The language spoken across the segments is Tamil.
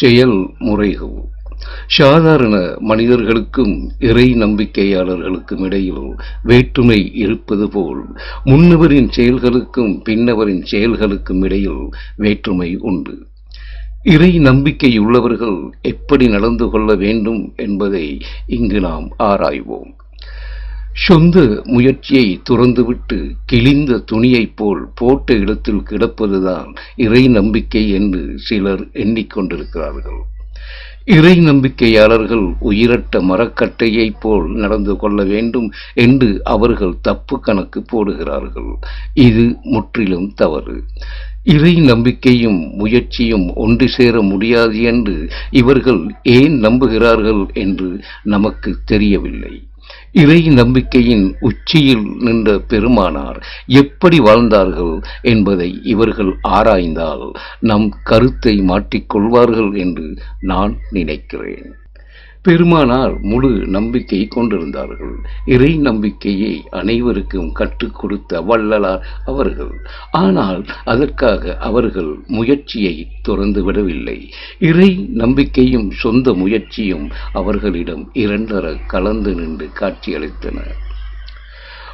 செயல் முறைகள் சாதாரண மனிதர்களுக்கும் இறை நம்பிக்கையாளர்களுக்கும் இடையில் வேற்றுமை இருப்பது போல் முன்னவரின் செயல்களுக்கும் பின்னவரின் செயல்களுக்கும் இடையில் வேற்றுமை உண்டு. இறை நம்பிக்கையுள்ளவர்கள் எப்படி நடந்து கொள்ள வேண்டும் என்பதை இங்கு நாம் ஆராய்வோம். சொந்த முயற்சியை துறந்துவிட்டு கிழிந்த துணியைப் போல் போட்ட இடத்தில் கிடப்பதுதான் இறை நம்பிக்கை என்று சிலர் எண்ணிக்கொண்டிருக்கிறார்கள். இறை நம்பிக்கையாளர்கள் உயிரட்ட மரக்கட்டையைப் போல் நடந்து கொள்ள வேண்டும் என்று அவர்கள் தப்பு கணக்கு போடுகிறார்கள். இது முற்றிலும் தவறு. இறை நம்பிக்கையும் முயற்சியும் ஒன்று சேர முடியாது என்று இவர்கள் ஏன் நம்புகிறார்கள் என்று நமக்கு தெரியவில்லை. இறை நம்பிக்கையின் உச்சியில் நின்ற பெருமானார் எப்படி வாழ்ந்தார்கள் என்பதை இவர்கள் ஆராய்ந்தால் நம் கருத்தை மாற்றிக்கொள்வார்கள் என்று நான் நினைக்கிறேன். பெருமானார் முழு நம்பிக்கை கொண்டிருந்தார்கள். இறை நம்பிக்கையை அனைவருக்கும் கற்றுக் கொடுத்த வள்ளலார் அவர்கள். ஆனால் அதற்காக அவர்கள் முயற்சியை துறந்து விடவில்லை. இறை நம்பிக்கையும் சொந்த முயற்சியும் அவர்களிடம் இரண்டர கலந்து நின்று காட்சியளித்தன.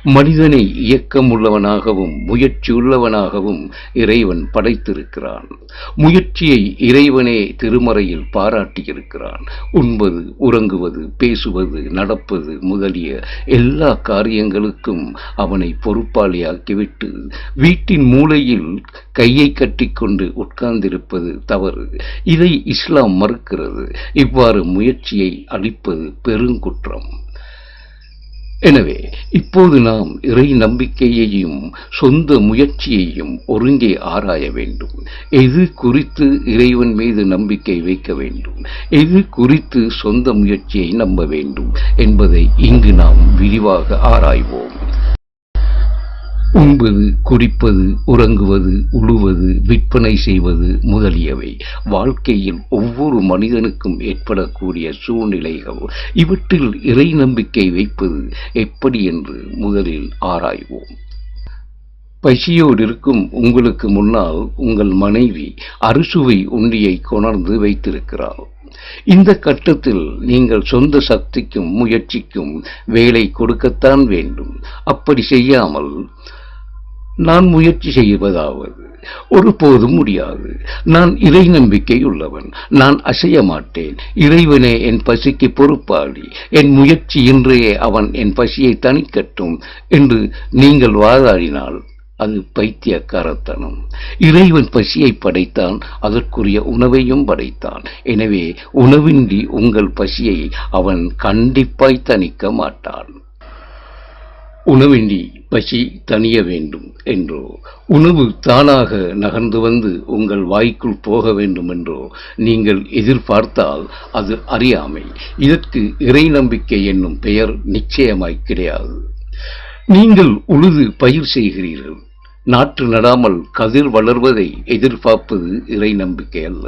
மனிதனை இயக்கம் உள்ளவனாகவும் முயற்சியுள்ளவனாகவும் இறைவன் படைத்திருக்கிறான். முயற்சியை இறைவனே திருமறையில் பாராட்டியிருக்கிறான். உண்பது உறங்குவது பேசுவது நடப்பது முதலிய எல்லா காரியங்களுக்கும் அவனை பொறுப்பாளியாக்கிவிட்டு வீட்டின் மூலையில் கையை கட்டிக்கொண்டு உட்கார்ந்திருப்பது தவறு. இதை இஸ்லாம் மறுக்கிறது. இவ்வாறு முயற்சியை அளிப்பது பெருங்குற்றம். எனவே இப்போது நாம் இறை நம்பிக்கையையும் சொந்த முயற்சியையும் ஒருங்கே ஆராய வேண்டும். எது குறித்து இறைவன் மீது நம்பிக்கை வைக்க வேண்டும்? எது குறித்து சொந்த முயற்சியை நம்ப வேண்டும்? என்பதை இங்கு நாம் விரிவாக ஆராய்வோம். உண்பது குடிப்பது உறங்குவது உழுவது விற்பனை செய்வது முதலியவை. வாழ்க்கையில் ஒவ்வொரு மனிதனுக்கும் ஏற்படக்கூடிய சூழ்நிலைகள் இவற்றில் இறை நம்பிக்கை வைப்பது எப்படி என்று முதலில் ஆராய்வோம். பசியோடு இருக்கும் உங்களுக்கு முன்னால் உங்கள் மனைவி அறுசுவை உண்டியை கொணர்ந்து வைத்திருக்கிறாள். இந்த கட்டத்தில் நீங்கள் சொந்த சக்திக்கும் முயற்சிக்கும் வேலை கொடுக்கத்தான் வேண்டும். அப்படி செய்யாமல் நான் முயற்சி செய்வதாவது. ஒருபோதும் முடியாது. நான் இறை நம்பிக்கை உள்ளவன். நான் அசைய மாட்டேன். இறைவனே என் பசிக்கு பொறுப்பாளி. என் முயற்சி இன்றையே அவன் என் பசியை தணிக்கட்டும் என்று நீங்கள் வாதாடினால் அது பைத்தியக்காரத்தனம். இறைவன் பசியை படைத்தான் அதற்குரிய உணவையும் படைத்தான். எனவே உணவின்றி உங்கள் பசியை அவன் கண்டிப்பாய் தணிக்க மாட்டான். உணவின்றி பசி தணிய வேண்டும் என்றோ உணவு தானாக நகர்ந்து வந்து உங்கள் வாய்க்குள் போக வேண்டும் என்றோ நீங்கள் எதிர்பார்த்தால் அது அறியாமை. இதற்கு இறை நம்பிக்கை என்னும் பெயர் நிச்சயமாய் கிடையாது. நீங்கள் உழுது பயிர் செய்கிறீர்கள். நாற்று நடாமல் கதிர் வளர்வதை எதிர்பார்ப்பது இறை நம்பிக்கை அல்ல.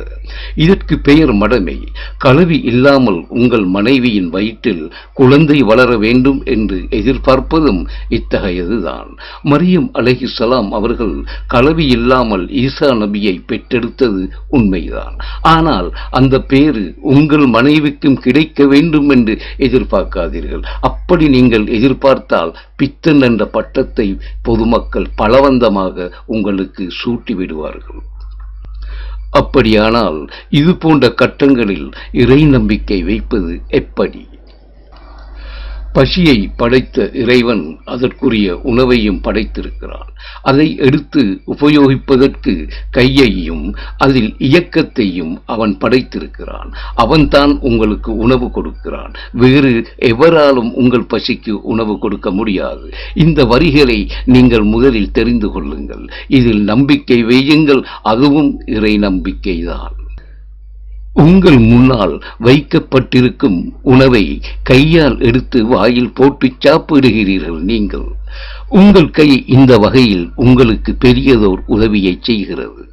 இதற்கு பெயர் மடமை. கலவி இல்லாமல் உங்கள் மனைவியின் வயிற்றில் குழந்தை வளர வேண்டும் என்று எதிர்பார்ப்பதும் இத்தகையதுதான். மரியம் அலஹிசலாம் அவர்கள் கலவி இல்லாமல் ஈசா நபியை பெற்றெடுத்தது உண்மைதான். ஆனால் அந்த பேரு உங்கள் மனைவிக்கும் கிடைக்க வேண்டும் என்று எதிர்பார்க்காதீர்கள். அப்படி நீங்கள் எதிர்பார்த்தால் பித்தன் என்ற பட்டத்தை பொதுமக்கள் பலவந்தமாக உங்களுக்கு சூட்டி விடுவார்கள். அப்படியானால் இது போன்ற கட்டங்களில் இறை நம்பிக்கை வைப்பது எப்படி? பசியை படைத்த இறைவன் அதற்குரிய உணவையும் படைத்திருக்கிறான். அதை எடுத்து உபயோகிப்பதற்கு கையையும் அதில் இயக்கத்தையும் அவன் படைத்திருக்கிறான். அவன்தான் உங்களுக்கு உணவு கொடுக்கிறான். வேறு எவராலும் உங்கள் பசிக்கு உணவு கொடுக்க முடியாது. இந்த வரிகளை நீங்கள் முதலில் தெரிந்து கொள்ளுங்கள். இதில் நம்பிக்கை வையுங்கள். அதுவும் இறை நம்பிக்கைதான். உங்கள் முன்னால் வைக்கப்பட்டிருக்கும் உணவை கையால் எடுத்து வாயில் போட்டு சாப்பிடுகிறீர்கள் நீங்கள். உங்கள் கை இந்த வகையில் உங்களுக்கு பெரியதோர் உதவியை செய்கிறது.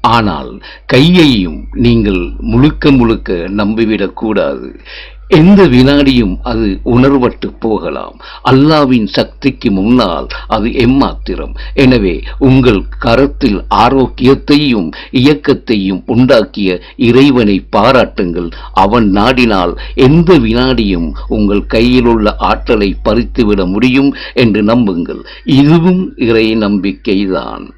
ஆனால் கையையும் நீங்கள் முழுக்க முழுக்க நம்பிவிடக் கூடாது எந்த வினாடியும் அது உணர்வட்டு போகலாம். அல்லாவின் சக்திக்கு முன்னால் அது எம்மாத்திரம். எனவே உங்கள் கரத்தில் ஆரோக்கியத்தையும் இயக்கத்தையும் உண்டாக்கிய இறைவனை பாராட்டுங்கள். அவன் நாடினால் எந்த வினாடியும் உங்கள் கையில் உள்ள ஆற்றலை பறித்துவிட முடியும் என்று நம்புங்கள். இதுவும் இறை நம்பிக்கைதான்.